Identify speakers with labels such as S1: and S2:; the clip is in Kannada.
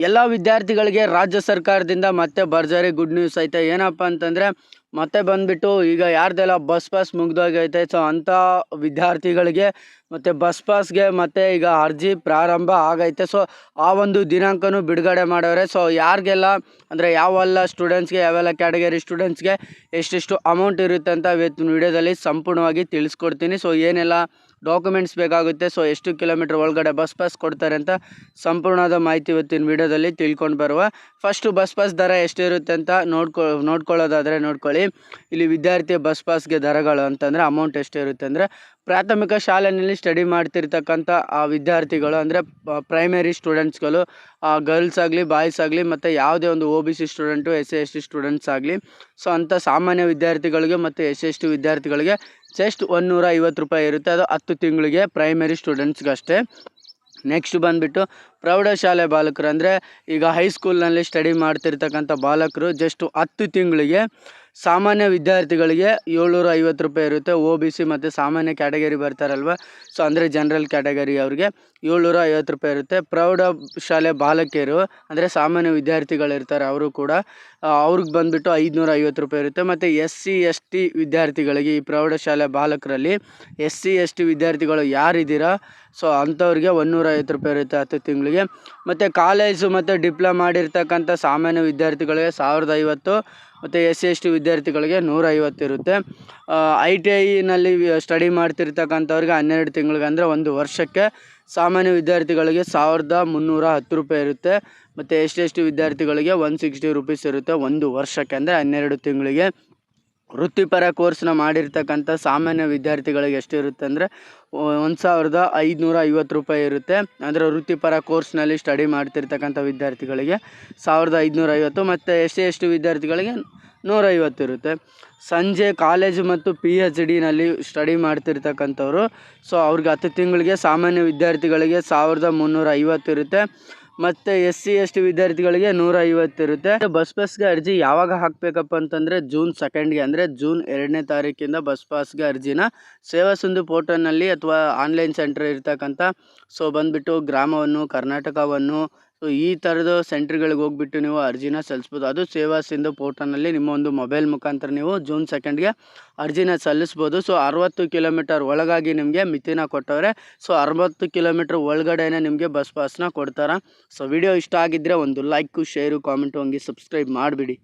S1: ಎಲ್ಲ ವಿದ್ಯಾರ್ಥಿಗಳಿಗೆ ರಾಜ್ಯ ಸರ್ಕಾರದಿಂದ ಮತ್ತೆ ಭರ್ಜರಿ ಗುಡ್ ನ್ಯೂಸ್ ಐತೆ. ಏನಪ್ಪ ಅಂತಂದರೆ ಮತ್ತೆ ಬಂದ್ಬಿಟ್ಟು ಈಗ ಯಾರ್ದೆಲ್ಲ ಬಸ್ ಪಾಸ್ ಮುಗ್ದೋಗೈತೆ ಸೊ ಅಂಥ ವಿದ್ಯಾರ್ಥಿಗಳಿಗೆ ಮತ್ತು ಬಸ್ ಪಾಸ್ಗೆ ಮತ್ತೆ ಈಗ ಅರ್ಜಿ ಪ್ರಾರಂಭ ಆಗೈತೆ. ಸೊ ಆ ಒಂದು ದಿನಾಂಕನೂ ಬಿಡುಗಡೆ ಮಾಡವ್ರೆ. ಸೊ ಯಾರಿಗೆಲ್ಲ ಅಂದರೆ ಯಾವೆಲ್ಲ ಸ್ಟೂಡೆಂಟ್ಸ್ಗೆ ಯಾವೆಲ್ಲ ಕ್ಯಾಟಗರಿ ಸ್ಟೂಡೆಂಟ್ಸ್ಗೆ ಎಷ್ಟೆಷ್ಟು ಅಮೌಂಟ್ ಇರುತ್ತೆ ಅಂತ ಇವತ್ತು ವಿಡಿಯೋದಲ್ಲಿ ಸಂಪೂರ್ಣವಾಗಿ ತಿಳಿಸ್ಕೊಡ್ತೀನಿ. ಸೊ ಏನೆಲ್ಲ ಡಾಕ್ಯುಮೆಂಟ್ಸ್ ಬೇಕಾಗುತ್ತೆ ಸೊ ಎಷ್ಟು ಕಿಲೋಮೀಟ್ರ್ ಒಳಗಡೆ ಬಸ್ ಪಾಸ್ ಕೊಡ್ತಾರೆ ಅಂತ ಸಂಪೂರ್ಣವಾದ ಮಾಹಿತಿ ಇವತ್ತಿನ ವಿಡಿಯೋದಲ್ಲಿ ತಿಳ್ಕೊಂಡು ಬರುವ. ಫಸ್ಟು ಬಸ್ ಪಾಸ್ ದರ ಎಷ್ಟಿರುತ್ತೆ ಅಂತ ನೋಡ್ಕೊ, ನೋಡ್ಕೊಳ್ಳೋದಾದರೆ ನೋಡ್ಕೊಳ್ಳಿ. ಇಲ್ಲಿ ವಿದ್ಯಾರ್ಥಿ ಬಸ್ ಪಾಸ್ಗೆ ದರಗಳು ಅಂತಂದರೆ ಅಮೌಂಟ್ ಎಷ್ಟಿರುತ್ತೆ ಅಂದರೆ ಪ್ರಾಥಮಿಕ ಶಾಲೆಯಲ್ಲಿ ಸ್ಟಡಿ ಮಾಡ್ತಿರ್ತಕ್ಕಂಥ ಆ ವಿದ್ಯಾರ್ಥಿಗಳು ಅಂದರೆ ಪ್ರೈಮರಿ ಸ್ಟೂಡೆಂಟ್ಸ್ಗಳು ಗರ್ಲ್ಸ್ ಆಗಲಿ ಬಾಯ್ಸ್ ಆಗಲಿ ಮತ್ತು ಯಾವುದೇ ಒಂದು O B C student S S T students ಆಗಲಿ. ಸೊ ಅಂಥ ಸಾಮಾನ್ಯ ವಿದ್ಯಾರ್ಥಿಗಳಿಗೆ ಮತ್ತು ಎಸ್ ಎಸ್ ಟಿ ವಿದ್ಯಾರ್ಥಿಗಳಿಗೆ ಜಸ್ಟ್ ಒಂದುನೂರ ಐವತ್ತು ರೂಪಾಯಿ ಇರುತ್ತೆ. ಅದು ಹತ್ತು ತಿಂಗಳಿಗೆ ಪ್ರೈಮರಿ ಸ್ಟೂಡೆಂಟ್ಸ್ಗಷ್ಟೇ ನೆಕ್ಸ್ಟ್ ಬಂದುಬಿಟ್ಟು ಪ್ರೌಢಶಾಲೆ ಬಾಲಕರು ಅಂದರೆ ಈಗ ಹೈಸ್ಕೂಲ್ನಲ್ಲಿ ಸ್ಟಡಿ ಮಾಡ್ತಿರ್ತಕ್ಕಂಥ ಬಾಲಕರು ಜಸ್ಟ್ ಹತ್ತು ತಿಂಗಳಿಗೆ ಸಾಮಾನ್ಯ ವಿದ್ಯಾರ್ಥಿಗಳಿಗೆ ಏಳ್ನೂರ ಐವತ್ತು ರೂಪಾಯಿ ಇರುತ್ತೆ. ಓ ಬಿ ಸಿ ಮತ್ತು ಸಾಮಾನ್ಯ ಕ್ಯಾಟಗರಿ ಬರ್ತಾರಲ್ವ? ಸೊ ಅಂದರೆ ಜನರಲ್ ಕ್ಯಾಟಗರಿ ಅವ್ರಿಗೆ ಏಳ್ನೂರ ಐವತ್ತು ರೂಪಾಯಿ ಇರುತ್ತೆ. ಪ್ರೌಢ ಶಾಲೆ ಬಾಲಕಿಯರು, ಅಂದರೆ ಸಾಮಾನ್ಯ ವಿದ್ಯಾರ್ಥಿಗಳಿರ್ತಾರೆ ಅವರು ಕೂಡ ಅವ್ರಿಗೆ ಬಂದುಬಿಟ್ಟು ಐದುನೂರ ಐವತ್ತು ರೂಪಾಯಿ ಇರುತ್ತೆ. ಮತ್ತು ಎಸ್ ಸಿ ಎಸ್ ಟಿ ವಿದ್ಯಾರ್ಥಿಗಳಿಗೆ ಈ ಪ್ರೌಢಶಾಲೆ ಬಾಲಕರಲ್ಲಿ ಎಸ್ ಸಿ ಎಸ್ ಟಿ ವಿದ್ಯಾರ್ಥಿಗಳು ಯಾರಿದ್ದೀರಾ? ಸೊ ಅಂಥವ್ರಿಗೆ ಒಂದೂರ ಐವತ್ತು ರೂಪಾಯಿ ಇರುತ್ತೆ ಹತ್ತು ತಿಂಗಳಿಗೆ. ಮತ್ತು ಕಾಲೇಜು ಮತ್ತು ಡಿಪ್ಲೊಮಾ ಮಾಡಿರ್ತಕ್ಕಂಥ ಸಾಮಾನ್ಯ ವಿದ್ಯಾರ್ಥಿಗಳಿಗೆ ಸಾವಿರದ ಐವತ್ತು ಮತ್ತು ಎಸ್ ಸಿ ಎಸ್ ಟಿ ವಿದ್ಯಾರ್ಥಿಗಳಿಗೆ ನೂರ ಐವತ್ತು ಇರುತ್ತೆ ಐ ಟಿ ಐನಲ್ಲಿ ಸ್ಟಡಿ ಮಾಡ್ತಿರ್ತಕ್ಕಂಥವ್ರಿಗೆ ಹನ್ನೆರಡು ತಿಂಗಳಿಗೆ ಅಂದರೆ ಒಂದು ವರ್ಷಕ್ಕೆ ಸಾಮಾನ್ಯ ವಿದ್ಯಾರ್ಥಿಗಳಿಗೆ ಸಾವಿರದ ಮುನ್ನೂರ ಹತ್ತು ರೂಪಾಯಿ ಇರುತ್ತೆ. ಮತ್ತು ಎಸ್ ಟಿ ವಿದ್ಯಾರ್ಥಿಗಳಿಗೆ ಒನ್ ಸಿಕ್ಸ್ಟಿ ರುಪೀಸ್ ಇರುತ್ತೆ ಒಂದು ವರ್ಷಕ್ಕೆ ಅಂದರೆ ಹನ್ನೆರಡು ತಿಂಗಳಿಗೆ. ವೃತ್ತಿಪರ ಕೋರ್ಸ್ನ ಮಾಡಿರ್ತಕ್ಕಂಥ ಸಾಮಾನ್ಯ ವಿದ್ಯಾರ್ಥಿಗಳಿಗೆ ಎಷ್ಟಿರುತ್ತೆ ಅಂದರೆ ಒಂದು ಸಾವಿರದ ಐದುನೂರ ಐವತ್ತು ರೂಪಾಯಿ ಇರುತ್ತೆ. ಅಂದರೆ ವೃತ್ತಿಪರ ಕೋರ್ಸ್ನಲ್ಲಿ ಸ್ಟಡಿ ಮಾಡ್ತಿರ್ತಕ್ಕಂಥ ವಿದ್ಯಾರ್ಥಿಗಳಿಗೆ ಸಾವಿರದ ಐದುನೂರ ಐವತ್ತು ಮತ್ತು ಎಸ್ ಸಿ ವಿದ್ಯಾರ್ಥಿಗಳಿಗೆ ನೂರೈವತ್ತು ಇರುತ್ತೆ. ಸಂಜೆ ಕಾಲೇಜು ಮತ್ತು ಪಿ ಎಚ್ ಡಿನಲ್ಲಿ ಸ್ಟಡಿ ಮಾಡ್ತಿರ್ತಕ್ಕಂಥವ್ರು. ಸೊ ಅವ್ರಿಗೆ ಹತ್ತು ತಿಂಗಳಿಗೆ ಸಾಮಾನ್ಯ ವಿದ್ಯಾರ್ಥಿಗಳಿಗೆ ಸಾವಿರದ ಮುನ್ನೂರ ಐವತ್ತು ಇರುತ್ತೆ. ಮತ್ತು ಎಸ್ ಸಿ ಎಸ್ ಟಿ ವಿದ್ಯಾರ್ಥಿಗಳಿಗೆ ನೂರ ಐವತ್ತು ಇರುತ್ತೆ. ಬಸ್ ಪಾಸ್ಗೆ ಅರ್ಜಿ ಯಾವಾಗ ಹಾಕಬೇಕಪ್ಪ ಅಂತಂದರೆ ಜೂನ್ ಸೆಕೆಂಡ್ಗೆ ಅಂದರೆ ಜೂನ್ ಎರಡನೇ ತಾರೀಕಿಂದ ಬಸ್ ಪಾಸ್ಗೆ ಅರ್ಜಿನ. ಸೇವಾ ಸಿಂಧು ಪೋರ್ಟಲ್ನಲ್ಲಿ ಅಥವಾ ಆನ್ಲೈನ್ ಸೆಂಟರ್ ಇರ್ತಕ್ಕಂಥ ಸೊ ಬಂದ್ಬಿಟ್ಟು ಗ್ರಾಮವನ್ನು, ಕರ್ನಾಟಕವನ್ನು ಸೊ ಈ ಥರದ ಸೆಂಟ್ರ್ಗಳಿಗೆ ಹೋಗ್ಬಿಟ್ಟು ನೀವು ಅರ್ಜಿನ ಸಲ್ಲಿಸ್ಬೋದು. ಅದು ಸೇವಾ ಸಿಂಧು ಪೋರ್ಟಲ್ನಲ್ಲಿ ನಿಮ್ಮ ಒಂದು ಮೊಬೈಲ್ ಮುಖಾಂತರ ನೀವು ಜೂನ್ ಸೆಕೆಂಡ್ಗೆ ಅರ್ಜಿನ ಸಲ್ಲಿಸ್ಬೋದು. ಸೊ ಅರವತ್ತು ಕಿಲೋಮೀಟರ್ ಒಳಗಾಗಿ ನಿಮಗೆ ಮಿತಿನ ಕೊಟ್ಟವ್ರೆ. ಸೊ ಅರವತ್ತು ಕಿಲೋಮೀಟ್ರ್ ಒಳಗಡೆನೇ ನಿಮಗೆ ಬಸ್ ಪಾಸ್ನ ಕೊಡ್ತಾರೆ. ಸೊ ವಿಡಿಯೋ ಇಷ್ಟ ಆಗಿದ್ದರೆ ಒಂದು ಲೈಕು, ಶೇರು, ಕಾಮೆಂಟು ಹಂಗೆ ಸಬ್ಸ್ಕ್ರೈಬ್ ಮಾಡಿಬಿಡಿ.